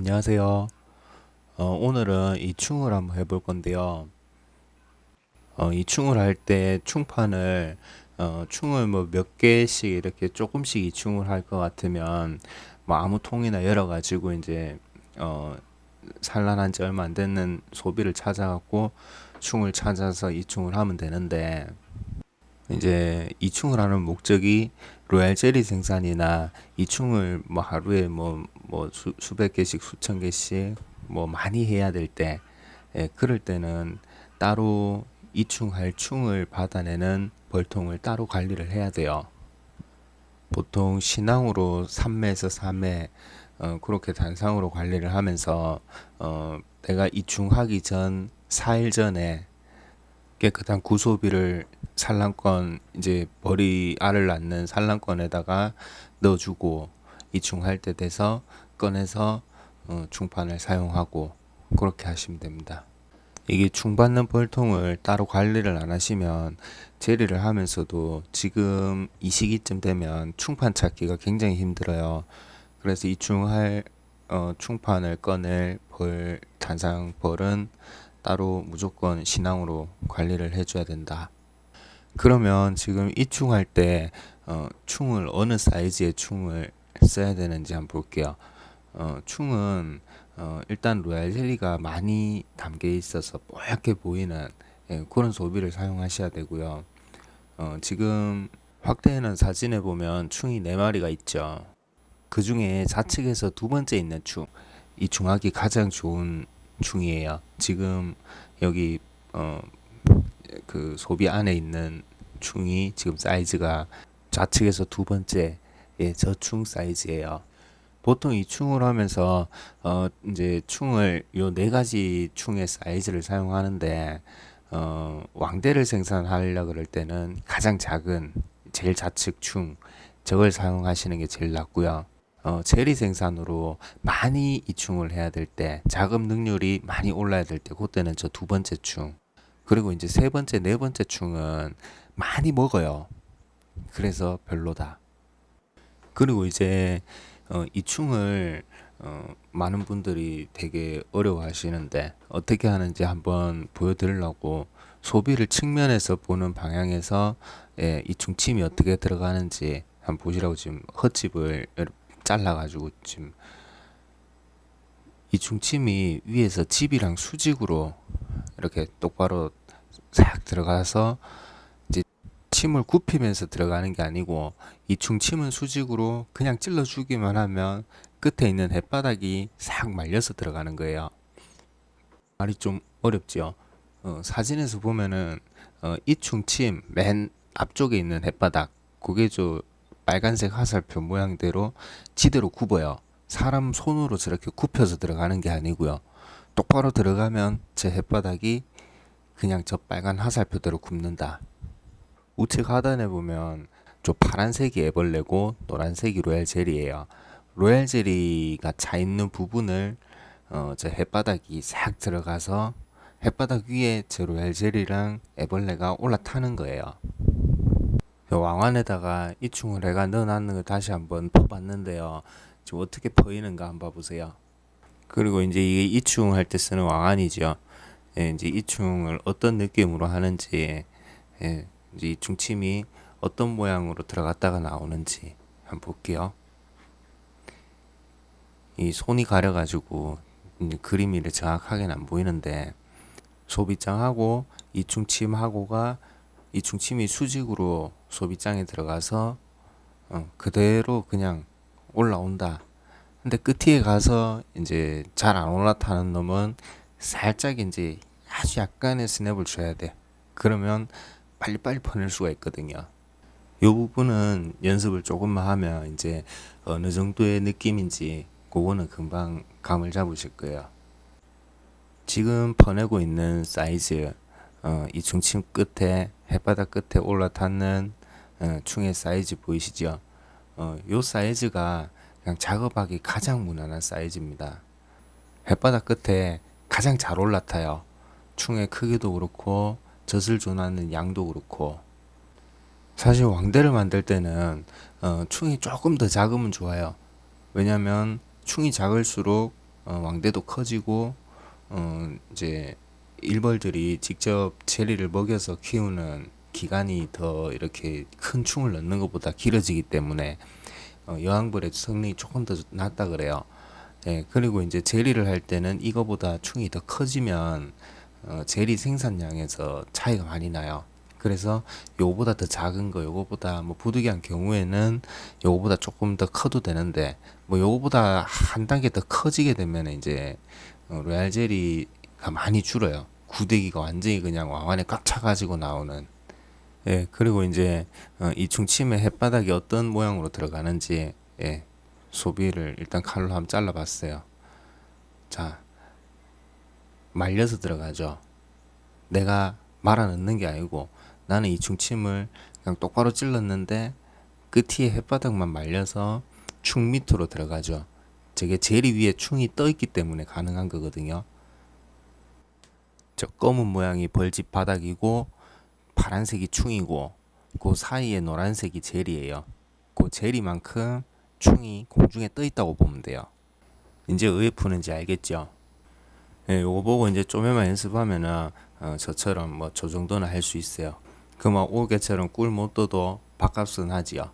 안녕하세요. 어, 오늘은 이 충을 한번 해볼 건데요. 어, 이 충을 할 때 충판을 어, 충을 뭐 몇 개씩 이렇게 조금씩 이 충을 할 것 같으면 뭐 아무 통이나 열어 가지고 이제 어, 산란한 지 얼마 안 되는 소비를 찾아갖고 충을 찾아서 이 충을 하면 되는데 이제 이충을 하는 목적이 로얄 젤리 생산이나 이충을 뭐 하루에 뭐, 뭐 수, 수백 개씩 수천 개씩 뭐 많이 해야 될 때, 예, 그럴 때는 따로 이충할 충을 받아내는 벌통을 따로 관리를 해야 돼요. 보통 신앙으로 3매에서 3매 어, 그렇게 단상으로 관리를 하면서 어, 내가 이충하기 전 4일 전에 깨끗한 구소비를 산란권 이제 머리 알을 낳는 산란권에다가 넣어주고 이충할 때 돼서 꺼내서 어, 중판을 사용하고 그렇게 하시면 됩니다. 이게 충받는 벌통을 따로 관리를 안 하시면 재리를 하면서도 지금 이 시기쯤 되면 충판 찾기가 굉장히 힘들어요. 그래서 이충할 어, 충판을 꺼낼 벌 단상 벌은 따로 무조건 신앙으로 관리를 해줘야 된다. 그러면 지금 이 충할 때 어, 충을 어느 사이즈의 충을 써야 되는지 한번 볼게요. 어, 충은 어, 일단 로얄 젤리가 많이 담겨 있어서 뽀얗게 보이는 예, 그런 소비를 사용하셔야 되고요. 어, 지금 확대해놓은 사진에 보면 충이 네 마리가 있죠. 그 중에 좌측에서 두 번째 있는 충, 이 중하기 가장 좋은 충이에요. 지금 여기 어, 그 소비 안에 있는 충이 지금 사이즈가 좌측에서 두 번째 예, 저충 사이즈예요. 보통 이 충을 하면서 어 이제 충을 요 네 가지 충의 사이즈를 사용하는데 어 왕대를 생산하려 그럴 때는 가장 작은 제일 좌측 충 저걸 사용하시는 게 제일 낫고요. 어, 제리 생산으로 많이 이충을 해야 될 때, 자금 능률이 많이 올라야 될 때, 그때는 저 두 번째 충. 그리고 이제 세 번째, 네 번째 충은 많이 먹어요. 그래서 별로다. 그리고 이제 어, 이 충을 어, 많은 분들이 되게 어려워하시는데 어떻게 하는지 한번 보여드리려고 소비를 측면에서 보는 방향에서 예, 이 중침이 어떻게 들어가는지 한번 보시라고 지금 헛집을 잘라가지고 지금 이 중침이 위에서 집이랑 수직으로 이렇게 똑바로 싹 들어가서 이제 침을 굽히면서 들어가는 게 아니고 이 중침은 수직으로 그냥 찔러 주기만 하면 끝에 있는 햇바닥이 싹 말려서 들어가는 거예요. 말이 좀 어렵지요. 어, 사진에서 보면은 어, 이 중침 맨 앞쪽에 있는 햇바닥 그게 저 빨간색 화살표 모양대로 지대로 굽어요. 사람 손으로 저렇게 굽혀서 들어가는 게 아니고요. 똑바로 들어가면 제 햇바닥이 그냥 저 빨간 화살표대로 굽는다. 우측 하단에 보면 저 파란색이 애벌레고 노란색이 로얄 젤리예요. 로얄 젤리가 차 있는 부분을 어, 저 햇바닥이 싹 들어가서 햇바닥 위에 저 로얄 젤리랑 애벌레가 올라타는 거예요. 왕안에다가 이충을 해가 넣어놨는 걸 다시 한번 퍼봤는데요. 지금 어떻게 퍼이는가 한번 봐보세요. 그리고 이제 이게 이충 할 때 쓰는 왕안이죠. 예, 이제 이충을 어떤 느낌으로 하는지, 예, 이제 이 중침이 어떤 모양으로 들어갔다가 나오는지 한번 볼게요. 이 손이 가려가지고 그림이 정확하게는 안 보이는데 소비장하고 이 중침하고가 이 중침이 수직으로 소비장에 들어가서 어, 그대로 그냥 올라온다. 근데 끝에 가서 이제 잘 안 올라타는 놈은 살짝 이제 아주 약간의 스냅을 줘야 돼. 그러면 빨리빨리 퍼낼 수가 있거든요. 이 부분은 연습을 조금만 하면 이제 어느 정도의 느낌인지 그거는 금방 감을 잡으실 거예요. 지금 퍼내고 있는 사이즈 어, 이 중심 끝에 햇바닥 끝에 올라타는 어, 충의 사이즈 보이시죠? 어, 요 사이즈가 그냥 작업하기 가장 무난한 사이즈입니다. 햇바닥 끝에 가장 잘 올라타요. 충의 크기도 그렇고 젖을 조나는 양도 그렇고 사실 왕대를 만들 때는 어, 충이 조금 더 작으면 좋아요. 왜냐면 충이 작을수록 어, 왕대도 커지고 어, 이제 일벌들이 직접 제리를 먹여서 키우는 기간이 더 이렇게 큰 충을 넣는 것보다 길어지기 때문에 어, 여왕벌의 성능이 조금 더 낫다 그래요. 예, 그리고 이제 제리를 할 때는 이거보다 충이 더 커지면 어, 제리 생산량에서 차이가 많이 나요. 그래서 요거보다 더 작은 거, 요거보다 뭐 부득이한 경우에는 요거보다 조금 더 커도 되는데 뭐 요거보다 한 단계 더 커지게 되면 이제 어, 로얄 젤리가 많이 줄어요. 구데기가 완전히 그냥 왕안에 꽉 차가지고 나오는. 예, 그리고 이제 어, 이 중침의 햇바닥이 어떤 모양으로 들어가는지 예, 소비를 일단 칼로 한번 잘라봤어요. 자, 말려서 들어가죠. 내가 말아 넣는 게 아니고 나는 이 중침을 그냥 똑바로 찔렀는데 끝이 햇바닥만 말려서 충 밑으로 들어가죠. 저게 제리 위에 충이 떠 있기 때문에 가능한 거거든요. 저 검은 모양이 벌집 바닥이고 파란색이 충이고 그 사이에 노란색이 젤이에요. 그 젤이만큼 충이 공중에 떠 있다고 보면 돼요. 이제 왜 푸는지 알겠죠? 예, 요거 보고 이제 좀에만 연습하면은 어, 저처럼 뭐 저 정도는 할 수 있어요. 그막 오개처럼 꿀 못 떠도 밥값은 하지요.